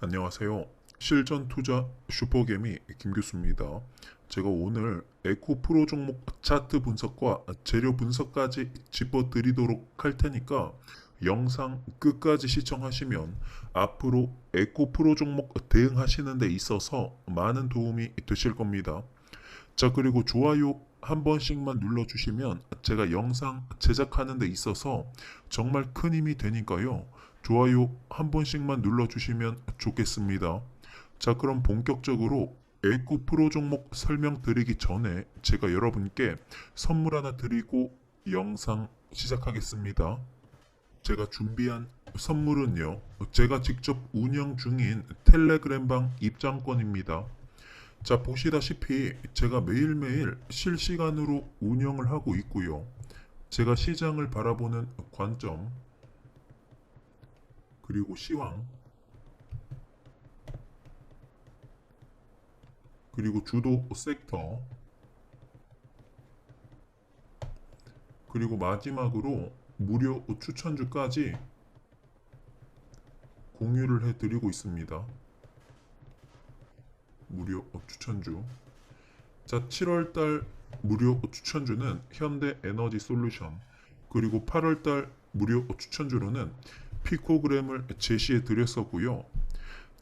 안녕하세요. 실전 투자 슈퍼개미 김교수입니다. 제가 오늘 에코 프로 종목 차트 분석과 재료 분석까지 짚어 드리도록 할 테니까 영상 끝까지 시청하시면 앞으로 에코 프로 종목 대응하시는 데 있어서 많은 도움이 되실 겁니다. 자, 그리고 좋아요 한 번씩만 눌러주시면 제가 영상 제작하는 데 있어서 정말 큰 힘이 되니까요. 좋아요 한 번씩만 눌러주시면 좋겠습니다. 자, 그럼 본격적으로 에코 프로 종목 설명드리기 전에 제가 여러분께 선물 하나 드리고 영상 시작하겠습니다. 제가 준비한 선물은요, 제가 직접 운영 중인 텔레그램방 입장권입니다. 자, 보시다시피 제가 매일매일 실시간으로 운영을 하고 있고요. 제가 시장을 바라보는 관점, 그리고 시황, 그리고 주도 섹터, 그리고 마지막으로 무료 추천주까지 공유를 해드리고 있습니다. 무료 추천주. 자, 7월달 무료 추천주는 현대 에너지 솔루션, 그리고 8월달 무료 추천주로는 피코그램을 제시해 드렸었고요.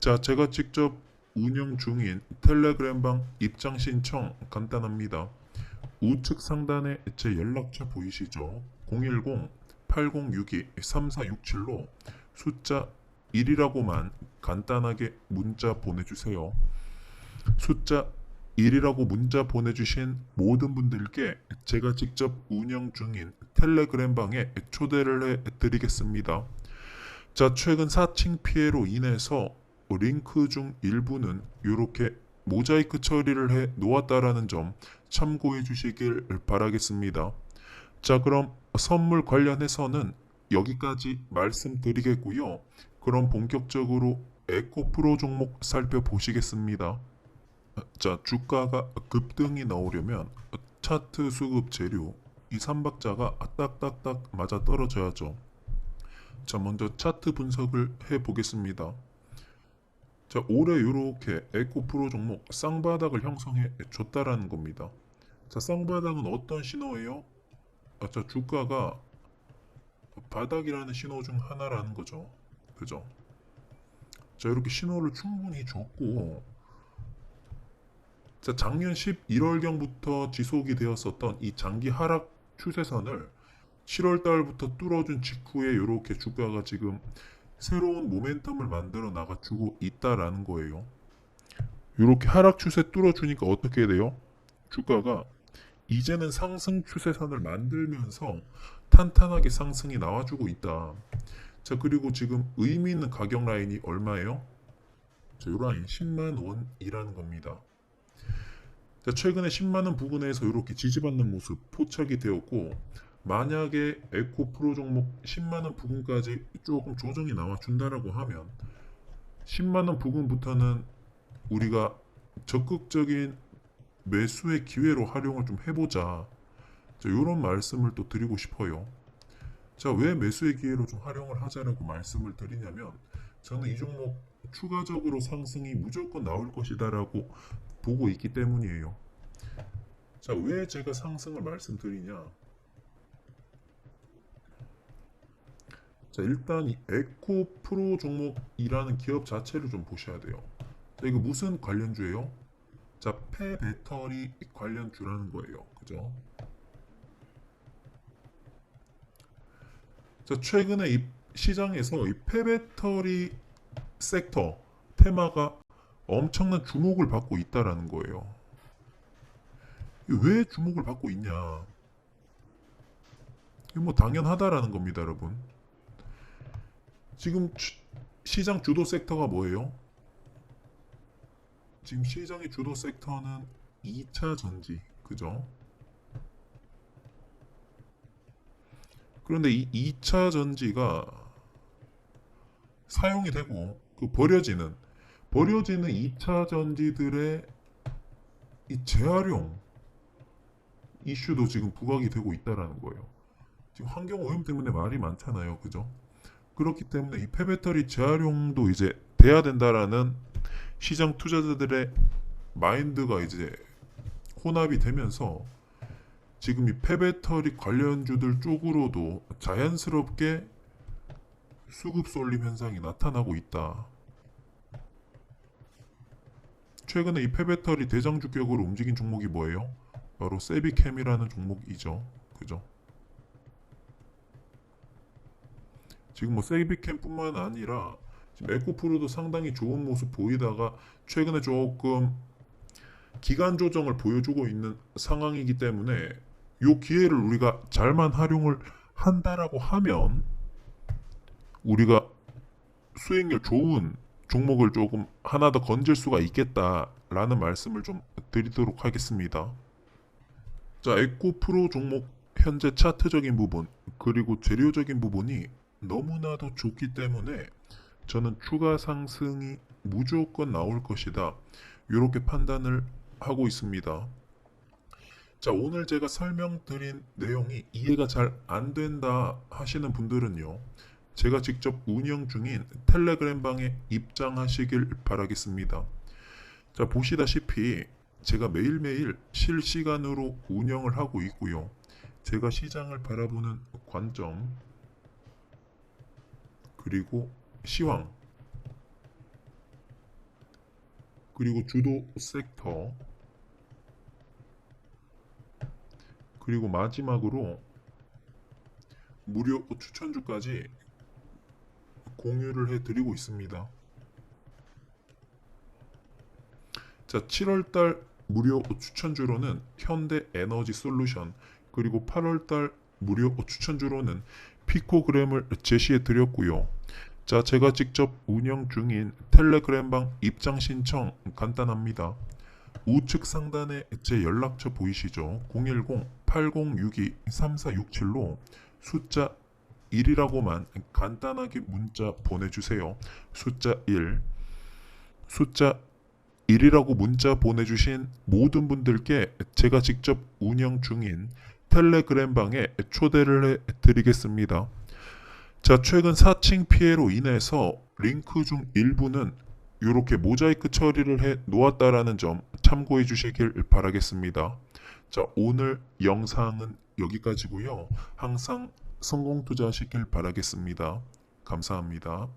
자, 제가 직접 운영 중인 텔레그램방 입장 신청 간단합니다. 우측 상단에 제 연락처 보이시죠? 010-8062-3467로 숫자 1이라고만 간단하게 문자 보내주세요. 숫자 1이라고 문자 보내주신 모든 분들께 제가 직접 운영 중인 텔레그램 방에 초대를 해드리겠습니다. 자, 최근 사칭 피해로 인해서 링크 중 일부는 이렇게 모자이크 처리를 해 놓았다라는 점 참고해 주시길 바라겠습니다. 자, 그럼 선물 관련해서는 여기까지 말씀드리겠고요. 그럼 본격적으로 에코프로 종목 살펴보시겠습니다. 자, 주가가 급등이 나오려면 차트 수급 재료 이 삼박자가 딱딱딱 맞아 떨어져야죠. 자, 먼저 차트 분석을 해 보겠습니다. 자, 올해 이렇게 에코프로 종목 쌍바닥을 형성해 줬다라는 겁니다. 자, 쌍바닥은 어떤 신호예요? 아, 자, 주가가 바닥이라는 신호 중 하나라는 거죠. 그죠? 자, 이렇게 신호를 충분히 줬고, 자, 작년 11월경부터 지속이 되었었던 이 장기 하락 추세선을 7월 달부터 뚫어준 직후에 이렇게 주가가 지금 새로운 모멘텀을 만들어 나가주고 있다라는 거예요. 이렇게 하락 추세 뚫어주니까 어떻게 돼요? 주가가 이제는 상승 추세선을 만들면서 탄탄하게 상승이 나와주고 있다. 자 그리고 지금 의미 있는 가격 라인이 얼마예요? 자, 이 라인 10만 원이라는 겁니다. 자, 최근에 10만 원 부근에서 이렇게 지지받는 모습 포착이 되었고 만약에 에코 프로 종목 10만 원 부근까지 조금 조정이 나와 준다라고 하면 10만 원 부근부터는 우리가 적극적인 매수의 기회로 활용을 좀 해보자. 자, 이런 말씀을 또 드리고 싶어요. 자, 왜 매수의 기회로 좀 활용을 하자라고 말씀을 드리냐면 저는 이 종목 추가적으로 상승이 무조건 나올 것이다라고 보고 있기 때문이에요. 자, 왜 제가 상승을 말씀드리냐? 자, 일단 이 에코 프로 종목이라는 기업 자체를 좀 보셔야 돼요. 자, 이거 무슨 관련주예요? 자, 폐 배터리 관련주라는 거예요. 그죠? 자, 최근에 이 시장에서 이 폐배터리 섹터 테마가 엄청난 주목을 받고 있다라는 거예요. 왜 주목을 받고 있냐? 이거 뭐 당연하다라는 겁니다, 여러분. 지금 주- 시장 주도 섹터가 뭐예요? 지금 시장의 주도 섹터는 2차 전지, 그죠? 그런데 이 2차 전지가 사용이 되고 그 버려지는 버려지는 2차 전지들의 이 재활용 이슈도 지금 부각이 되고 있다라는 거예요. 지금 환경 오염 때문에 말이 많잖아요. 그죠? 그렇기 때문에 이 폐배터리 재활용도 이제 돼야 된다라는 시장 투자자들의 마인드가 이제 혼합이 되면서 지금 이 폐배터리 관련주들 쪽으로도 자연스럽게 수급 쏠림 현상이 나타나고 있다. 최근에 이 폐배터리 대장주격으로 움직인 종목이 뭐예요? 바로 세비캠이라는 종목이죠. 그죠? 지금 뭐 세비캠뿐만 아니라 지금 에코프로도 상당히 좋은 모습 보이다가 최근에 조금 기간 조정을 보여주고 있는 상황이기 때문에 이 기회를 우리가 잘만 활용을 한다라고 하면 우리가 수익률 좋은 종목을 조금 하나 더 건질 수가 있겠다라는 말씀을 좀 드리도록 하겠습니다. 자, 에코프로 종목 현재 차트적인 부분 그리고 재료적인 부분이 너무나도 좋기 때문에 저는 추가 상승이 무조건 나올 것이다. 이렇게 판단을 하고 있습니다. 자, 오늘 제가 설명드린 내용이 이해가 잘 안 된다 하시는 분들은요. 제가 직접 운영 중인 텔레그램 방에 입장하시길 바라겠습니다. 자, 보시다시피 제가 매일매일 실시간으로 운영을 하고 있고요. 제가 시장을 바라보는 관점 그리고 시황 그리고 주도 섹터 그리고 마지막으로 무료 추천주까지 공유를 해드리고 있습니다. 자, 7월달 무료 추천주로는 현대 에너지 솔루션 그리고 8월달 무료 추천주로는 피코그램을 제시해 드렸고요. 자, 제가 직접 운영 중인 텔레그램방 입장 신청 간단합니다. 우측 상단에 제 연락처 보이시죠? 010-8062-3467로 숫자 1이라고만 간단하게 문자 보내주세요. 숫자 1. 숫자 1이라고 문자 보내주신 모든 분들께 제가 직접 운영 중인 텔레그램 방에 초대를 해드리겠습니다. 자, 최근 사칭 피해로 인해서 링크 중 일부는 이렇게 모자이크 처리를 해 놓았다라는 점 참고해 주시길 바라겠습니다. 자, 오늘 영상은 여기까지고요. 항상 성공 투자하시길 바라겠습니다. 감사합니다.